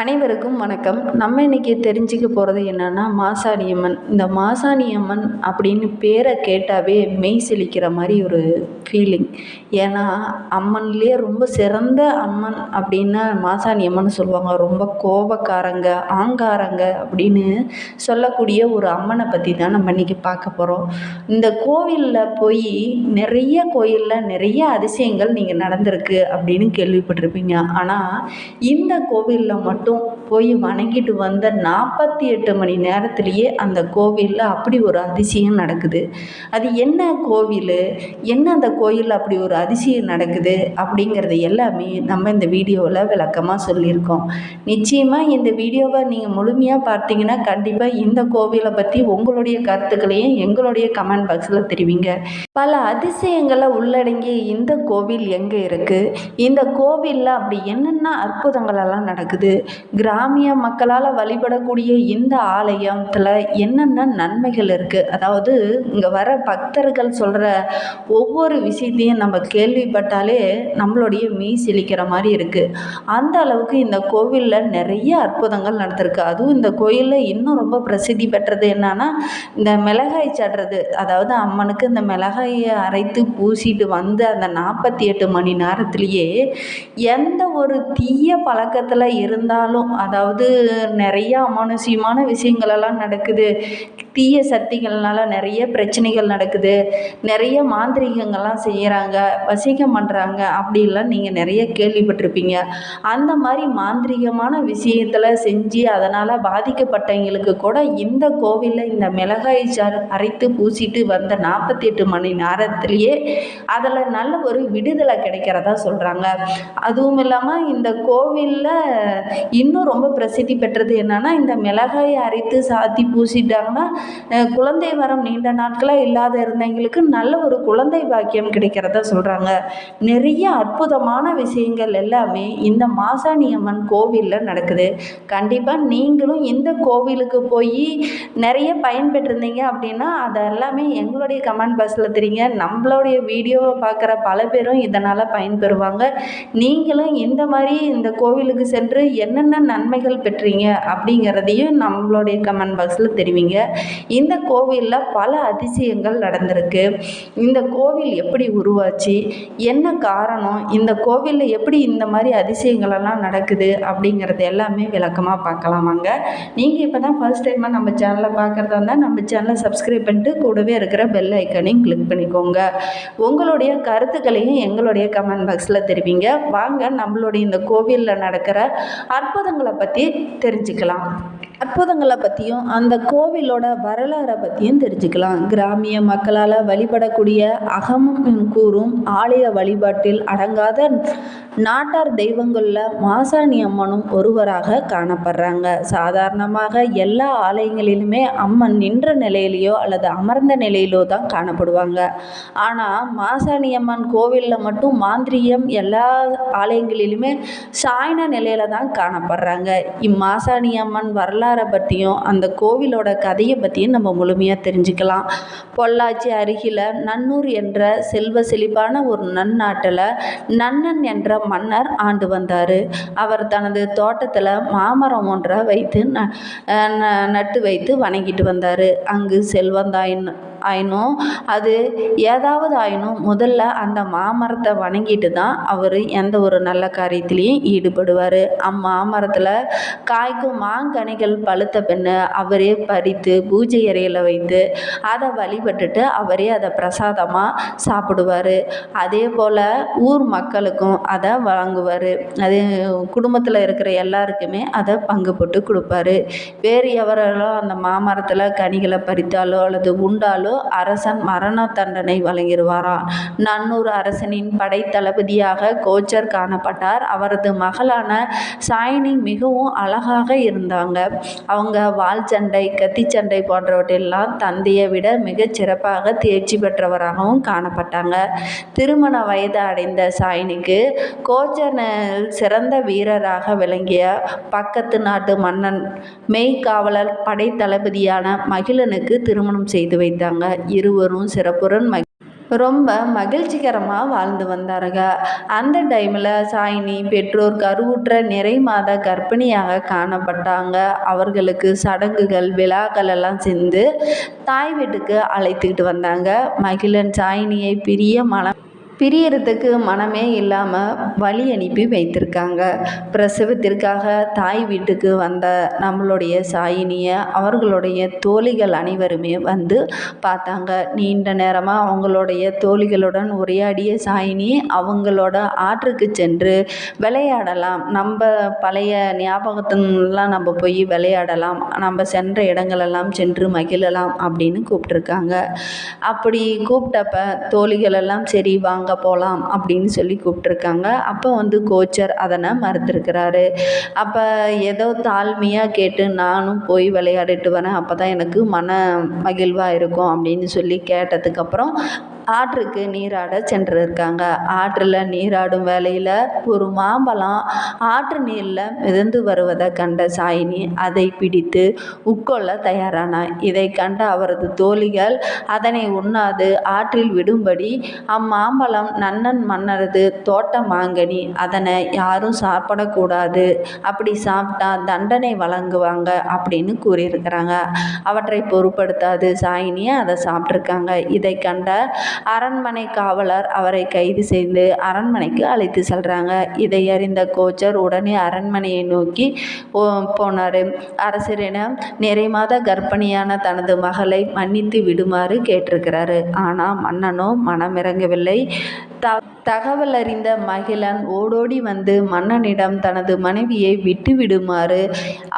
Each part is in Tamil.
அனைவருக்கும் வணக்கம். நம்ம இன்றைக்கி தெரிஞ்சுக்க போகிறது என்னென்னா மாசாணியம்மன். இந்த மாசாணியம்மன் அப்படின்னு பேரை கேட்டாவே மெய் செழிக்கிற மாதிரி ஒரு ஃபீலிங் ஏன்னா அம்மன்லேயே ரொம்ப சிறந்த அம்மன் அப்படின்னா மாசாணியம்மன் சொல்லுவாங்க. ரொம்ப கோபக்காரங்க ஆங்காரங்க அப்படின்னு சொல்லக்கூடிய ஒரு அம்மனை பற்றி தான் நம்ம இன்றைக்கி பார்க்க போகிறோம் இந்த கோவிலில் போய் நிறைய கோயிலில் நிறைய அதிசயங்கள் நீங்கள் நடந்திருக்கு அப்படின்னு கேள்விப்பட்டிருப்பீங்க. ஆனால் இந்த கோவிலில் மட்டும் மட்டும் போய் வணங்கிட்டு வந்த நாற்பத்தி எட்டு மணி நேரத்திலேயே அந்த கோவிலில் அப்படி ஒரு அதிசயம் நடக்குது. அது என்ன கோவில்? என்ன அந்த கோயிலில் அப்படி ஒரு அதிசயம் நடக்குது? அப்படிங்கிறது எல்லாமே நம்ம இந்த வீடியோவில் விளக்கமாக சொல்லியிருக்கோம். நிச்சயமாக இந்த வீடியோவை நீங்கள் முழுமையாக பார்த்தீங்கன்னா கண்டிப்பாக இந்த கோவிலை பற்றி உங்களுடைய கருத்துக்களையும் எங்களுடைய கமெண்ட் பாக்ஸில் தெரிவிங்க. பல அதிசயங்களை உள்ளடங்கிய இந்த கோவில் எங்கே இருக்குது இந்த கோவிலில் அப்படி என்னென்ன அற்புதங்கள் எல்லாம் நடக்குது? கிராமிய மக்களால் வழிபடக்கூடிய இந்த ஆலயத்தில் என்னென்ன நன்மைகள் இருக்குது அதாவது இங்கே வர பக்தர்கள் சொல்கிற ஒவ்வொரு விஷயத்தையும் நம்ம கேள்விப்பட்டாலே நம்மளுடைய மீ சிலிக்கிற மாதிரி இருக்குது அந்த அளவுக்கு இந்த கோவிலில் நிறைய அற்புதங்கள் நடந்திருக்கு. அதுவும் இந்த கோயிலில் இன்னும் ரொம்ப பிரசித்தி பெற்றது என்னன்னா இந்த மிளகாய் சடுறது. அதாவது அம்மனுக்கு இந்த மிளகாயை அரைத்து பூசிட்டு வந்து அந்த நாற்பத்தி எட்டு மணி நேரத்திலேயே எந்த ஒரு தீய பழக்கத்தில் இருந்தால் இருந்தாலும் அதாவது நிறையா அமானுஷ்யமான விஷயங்களெல்லாம் நடக்குது. தீய சக்திகள்னால நிறைய பிரச்சனைகள் நடக்குது. நிறைய மாந்திரீகங்கள்லாம் செய்கிறாங்க வசீகம் பண்ணுறாங்க அப்படிலாம் நீங்கள் நிறைய கேள்விப்பட்டிருப்பீங்க. அந்த மாதிரி மாந்திரீகமான விஷயத்தில் செஞ்சு அதனால் பாதிக்கப்பட்டவங்களுக்கு கூட இந்த கோவிலில் இந்த மிளகாய் சாறு அரைத்து பூசிட்டு வந்த நாற்பத்தி எட்டு மணி நேரத்திலேயே அதில் நல்ல ஒரு விடுதலை கிடைக்கிறதா சொல்கிறாங்க அதுவும் இல்லாமல் இந்த கோவிலில் இன்னும் ரொம்ப பிரசித்தி பெற்றது என்னன்னா இந்த மிளகாயை அரைத்து சாத்தி பூசிட்டாங்கன்னா குழந்தை வரம் நீண்ட நாட்களாக இல்லாத இருந்தவங்களுக்கு நல்ல ஒரு குழந்தை பாக்கியம் கிடைக்கிறத சொல்கிறாங்க நிறைய அற்புதமான விஷயங்கள் எல்லாமே இந்த மாசாணி அம்மன் கோவிலில் நடக்குது. கண்டிப்பாக நீங்களும் இந்த கோவிலுக்கு போய் நிறைய பயன்பெற்றிருந்தீங்க அப்படின்னா அதை எல்லாமே எங்களுடைய கமெண்ட் பாக்ஸில் தெரியுங்க. நம்மளுடைய வீடியோவை பார்க்குற பல பேரும் இதனால் பயன்பெறுவாங்க. நீங்களும் இந்த மாதிரி இந்த கோவிலுக்கு சென்று என்ன என்னென்ன நன்மைகள் பெற்றீங்க அப்படிங்கிறதையும் நம்மளுடைய கமெண்ட் பாக்ஸில் தெரிவிங்க. இந்த கோவிலில் பல அதிசயங்கள் நடந்திருக்கு. இந்த கோவில் எப்படி உருவாச்சு? என்ன காரணம்? இந்த கோவிலில் எப்படி இந்த மாதிரி அதிசயங்களெல்லாம் நடக்குது? அப்படிங்கிறது எல்லாமே விளக்கமாக பார்க்கலாம் வாங்க. நீங்கள் இப்போ தான் ஃபர்ஸ்ட் டைமாக நம்ம சேனலை பார்க்குறதா இருந்தால் நம்ம சேனலை சப்ஸ்கிரைப் பண்ணிட்டு கூடவே இருக்கிற பெல் ஐக்கனையும் கிளிக் பண்ணிக்கோங்க. உங்களுடைய கருத்துக்களையும் எங்களுடைய கமெண்ட் பாக்ஸில் தெரிவிங்க. வாங்க நம்மளுடைய இந்த கோவிலில் நடக்கிற அற்புதங்களை பற்றி தெரிஞ்சுக்கலாம். அற்புதங்களை பற்றியும் அந்த கோவிலோட வரலாறை பற்றியும் தெரிஞ்சுக்கலாம். கிராமிய மக்களால் வழிபடக்கூடிய அகமும் கூறும் ஆலய வழிபாட்டில் அடங்காத நாட்டார் தெய்வங்களில் மாசாணி அம்மனும் ஒருவராக காணப்படுறாங்க. சாதாரணமாக எல்லா ஆலயங்களிலுமே அம்மன் நின்ற நிலையிலையோ அல்லது அமர்ந்த நிலையிலோ தான் காணப்படுவாங்க. ஆனால் மாசாணி அம்மன் கோவிலில் மட்டும் மாந்திரியம் எல்லா ஆலயங்களிலுமே சாய்ன நிலையில தான் காணப்படுறாங்க. இம்மாசாணி அம்மன் வரலாறை பற்றியும் அந்த கோவிலோட கதையை பற்றியும் நம்ம முழுமையாக தெரிஞ்சுக்கலாம். பொள்ளாச்சி அருகில் நன்னூர் என்ற செல்வ செழிப்பான ஒரு நன்னாட்டில் நன்னன் என்ற மன்னர் ஆண்டு வந்தார். அவர் தனது தோட்டத்தில் மாமரம் ஒன்றை வைத்து ந ந- நட்டு வைத்து வணங்கிட்டு வந்தார். அங்கு செல்வந்தாயின் ஆயினும் அது ஏதாவது ஆயினும் முதல்ல அந்த மாமரத்தை வணங்கிட்டு தான் அவர் எந்த ஒரு நல்ல காரியத்திலையும் ஈடுபடுவார். அம்மாமரத்தில் காய்க்கும் மாங்கனிகள் பழுத்த பின்ன அவரே பறித்து பூஜை அறையில் வைத்து அதை வழிபட்டுட்டு அவரே அதை பிரசாதமாக சாப்பிடுவார். அதே போல் ஊர் மக்களுக்கும் அதை வழங்குவார். அது குடும்பத்தில் இருக்கிற எல்லாருக்குமே அதை பங்கு போட்டு கொடுப்பாரு. வேறு எவரெல்லாம் அந்த மாமரத்தில் கனிகளை பறித்தாலோ அல்லது உண்டாலோ அரசன் மரண தண்டனை வழங்கிடுவாரா? நன்னூர் அரசனின் படைத்தளபதியாக கோச்சர் காணப்பட்டார். அவரது மகளான சாயினி மிகவும் அழகாக இருந்தாங்க. அவங்க வாள் சண்டை கத்தி சண்டை போன்றவற்றெல்லாம் தந்தையை விட மிகச் சிறப்பாக தேர்ச்சி பெற்றவராகவும் காணப்பட்டாங்க. திருமண வயது அடைந்த சாயினிக்கு கோச்சனில் சிறந்த வீரராக விளங்கிய பக்கத்து நாட்டு மன்னன் மெய்காவலர் படைத்தளபதியான மகிழனுக்கு திருமணம் செய்து வைத்தாங்க. இருவரும் சிறப்புடன் மகி ரொம்ப மகிழ்ச்சிகரமாக வாழ்ந்து வந்தாருங்க. அந்த டைமில் சாயினி பெற்றோர் கருவுற்ற நிறை மாத கர்ப்பிணியாக காணப்பட்டாங்க. அவர்களுக்கு சடங்குகள் விழாக்கள் எல்லாம் செஞ்சு தாய் வீட்டுக்கு அழைத்துக்கிட்டு வந்தாங்க. மகிழன் சாயினியை பிரிய மனம் பிரியறதுக்கு மனமே இல்லாமல் வழி அனுப்பி வைத்திருக்காங்க. பிரசவத்திற்காக தாய் வீட்டுக்கு வந்த நம்மளுடைய சாயினியை அவர்களுடைய தோழிகள் அனைவருமே வந்து பார்த்தாங்க. நீண்ட நேரமாக அவங்களுடைய தோழிகளுடன் உரையாடிய சாயினி அவங்களோட ஆற்றுக்கு சென்று விளையாடலாம். நம்ம பழைய ஞாபகத்துலாம் நம்ம போய் விளையாடலாம். நம்ம சென்ற இடங்களெல்லாம் சென்று மகிழலாம் அப்படின்னு கூப்பிட்ருக்காங்க அப்படி கூப்பிட்டப்ப தோழிகளெல்லாம் சரி வாங்க போகலாம் அப்படின்னு சொல்லி கூப்பிட்ருக்காங்க அப்போ வந்து கோச்சர் அதனை மறுத்திருக்கிறாரு. அப்போ ஏதோ தாழ்மையாக கேட்டு நானும் போய் விளையாடிட்டு வரேன். அப்போ தான் எனக்கு மன மகிழ்வாக இருக்கும் அப்படின்னு சொல்லி கேட்டதுக்கப்புறம் ஆற்றுக்கு நீராட சென்றிருக்காங்க. ஆற்றில் நீராடும் வேலையில் ஒரு மாம்பழம் ஆற்று நீரில் மிதந்து வருவதை கண்ட சாயினி அதை பிடித்து உட்கொள்ள தயாரானார் இதை கண்ட அவரது தோழிகள் அதனை உண்ணாது ஆற்றில் விடும்படி அம்மாம்பழம் நன்னன் மன்னரது தோட்ட மாங்கனி அதனை யாரும் சாப்பிடக்கூடாது. அப்படி சாப்பிட்டா தண்டனை வழங்குவாங்க அப்படின்னு கூறியிருக்கிறாங்க. அவற்றை பொருட்படுத்தாது சாயினி அதை சாப்பிட்ருக்காங்க இதை கண்ட அரண்மனை காவலர் அவரை கைது செய்து அரண்மனைக்கு அழைத்து செல்கிறாங்க இதை அறிந்த கோச்சர் உடனே அரண்மனையை நோக்கி போனார். அரசரிடம் நிறை மாத கர்ப்பிணியான தனது மகளை மன்னித்து விடுமாறு கேட்டிருக்கிறாரு. ஆனால் மன்னனோ மனமிறங்கவில்லை த தகவல் அறிந்த மகிழன் ஓடோடி வந்து மன்னனிடம் தனது மனைவியை விட்டுவிடுமாறு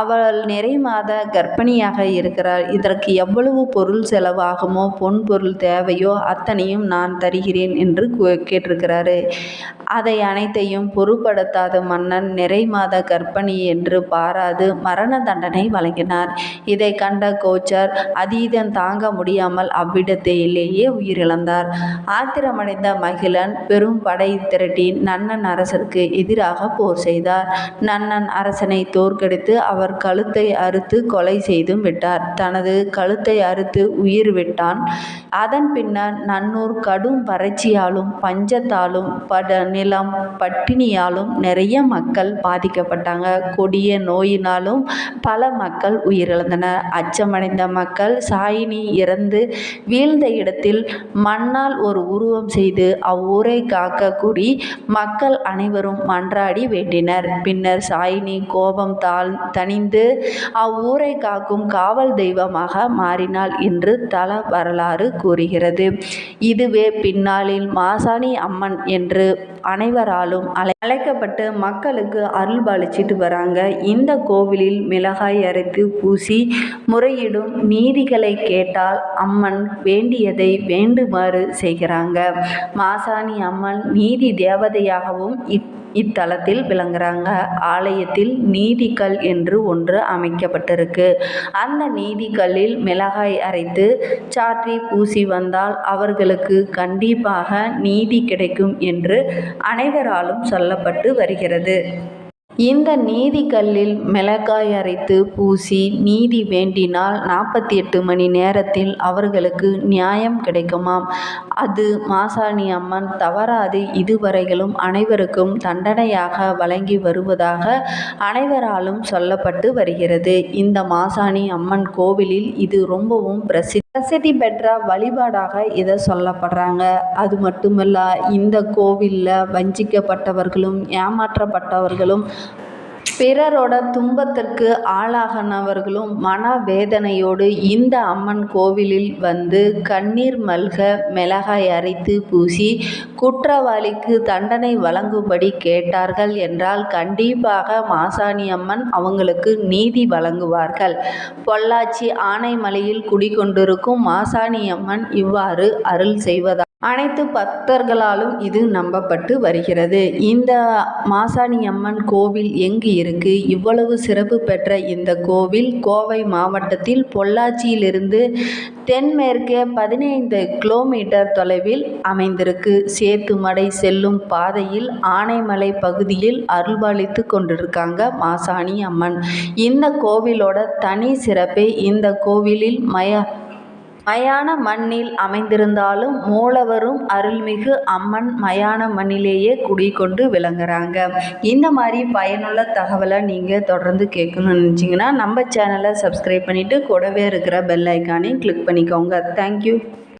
அவள் நிறை மாத கர்ப்பிணியாக இருக்கிறாள். இதற்கு எவ்வளவு பொருள் செலவாகுமோ பொன் பொருள் தேவையோ அத்தனை அத்தனையும் நான் தருகிறேன் என்று கேட்டிருக்கிறாரு. அதை அனைத்தையும் பொருட்படுத்தாத மன்னன் நிறை மாத கர்ப்பிணி என்று பாராது மரண தண்டனை வழங்கினார். இதை கண்ட கோச்சர் அதீதம் தாங்க முடியாமல் அவ்விடத்திலேயே உயிரிழந்தார். ஆத்திரமடைந்த மகிழன் பெரும் படை திரட்டி நன்னன் அரசருக்கு எதிராக போர் செய்தார். நன்னன் அரசனை தோற்கடித்து அவர் கழுத்தை அறுத்து கொலை செய்தும் விட்டார். தனது கழுத்தை அறுத்து உயிர் விட்டான். அதன் பின்னர் நன் நன்னூர் கடும் வறட்சியாலும் பஞ்சத்தாலும் பட நிலம் பட்டினியாலும் நிறைய மக்கள் பாதிக்கப்பட்டாங்க. கொடிய நோயினாலும் பல மக்கள் உயிரிழந்தனர். அச்சமடைந்த மக்கள் சாயினி இறந்து வீழ்ந்த இடத்தில் மண்ணால் ஒரு உருவம் செய்து அவ்வூரை காக்க கூறி மக்கள் அனைவரும் மன்றாடி வேண்டினர். பின்னர் சாயினி கோபம் தாழ் தணிந்து அவ்வூரை காக்கும் காவல் தெய்வமாக மாறினாள் என்று தல வரலாறு கூறுகிறது. இதுவே பின்னாளில் மாசாணி அம்மன் என்று அனைவராலும் அழை அழைக்கப்பட்டு மக்களுக்கு அருள் பாலிச்சிட்டு வராங்க. இந்த கோவிலில் மிளகாய் அரைத்து பூசி முறையிடும் நீதிகளை கேட்டால் அம்மன் வேண்டியதை வேண்டுமாறு செய்கிறாங்க. மாசாணி அம்மன் நீதி தேவதையாகவும் இப் இத்தலத்தில் விளங்குறாங்க. ஆலயத்தில் நீதிக்கல் என்று ஒன்று அமைக்கப்பட்டிருக்கு. அந்த நீதிக்கல்லில் மிளகாய் அரைத்து சாற்றி பூசி வந்தால் அவர்களுக்கு கண்டிப்பாக நீதி கிடைக்கும் என்று அனைவராலும் சொல்லப்பட்டு வருகிறது. இந்த நீதிக்கல்லில் மிளகாய் அரைத்து பூசி நீதி வேண்டினால் நாற்பத்தி எட்டு மணி நேரத்தில் அவர்களுக்கு நியாயம் கிடைக்குமாம். அது மாசாணி அம்மன் தவறாது. இதுவரையிலும் அனைவருக்கும் தண்டனையாக வழங்கி வருவதாக அனைவராலும் சொல்லப்பட்டு வருகிறது. இந்த மாசாணி அம்மன் கோவிலில் இது ரொம்பவும் பிரசித்தி சரஸ்வதி பெற்ற வழிபாடாக இதை சொல்லப்படுறாங்க. அது மட்டுமல்ல இந்த கோவிலில் வஞ்சிக்கப்பட்டவர்களும் ஏமாற்றப்பட்டவர்களும் பிறரோட துன்பத்திற்கு ஆளாகனவர்களும் மனவேதனையோடு இந்த அம்மன் கோவிலில் வந்து கண்ணீர் மல்க மிளகாய் அரைத்து பூசி குற்றவாளிக்கு தண்டனை வழங்கும்படி கேட்டார்கள் என்றால் கண்டிப்பாக மாசாணி அம்மன் அவங்களுக்கு நீதி வழங்குவார்கள். பொள்ளாச்சி ஆனைமலையில் குடிகொண்டிருக்கும் மாசாணி அம்மன் இவ்வாறு அருள் செய்வதா அனைத்து பக்தர்களாலும் இது நம்பப்பட்டு வருகிறது. இந்த மாசாணி அம்மன் கோவில் எங்கு இருக்கு? இவ்வளவு சிறப்பு பெற்ற இந்த கோவில் கோவை மாவட்டத்தில் பொள்ளாச்சியிலிருந்து தென்மேற்கே பதினைந்து கிலோமீட்டர் தொலைவில் அமைந்திருக்கு. சேத்துமடை செல்லும் பாதையில் ஆனைமலை பகுதியில் அருள்பாலித்து கொண்டிருக்காங்க மாசாணி அம்மன். இந்த கோவிலோட தனி சிறப்பே இந்த கோவிலில் மய மயான மண்ணில் அமைந்திருந்தாலும் மூலவரும் அருள்மிகு அம்மன் மயான மண்ணிலேயே குடிக்கொண்டு விளங்குறாங்க. இந்த மாதிரி பயனுள்ள தகவலை நீங்கள் தொடர்ந்து கேட்கணும்னு நினச்சிங்கன்னா நம்ம சேனலை சப்ஸ்கிரைப் பண்ணிவிட்டு கூடவே இருக்கிற பெல் ஐக்கானையும் கிளிக் பண்ணிக்கோங்க. தேங்க்யூ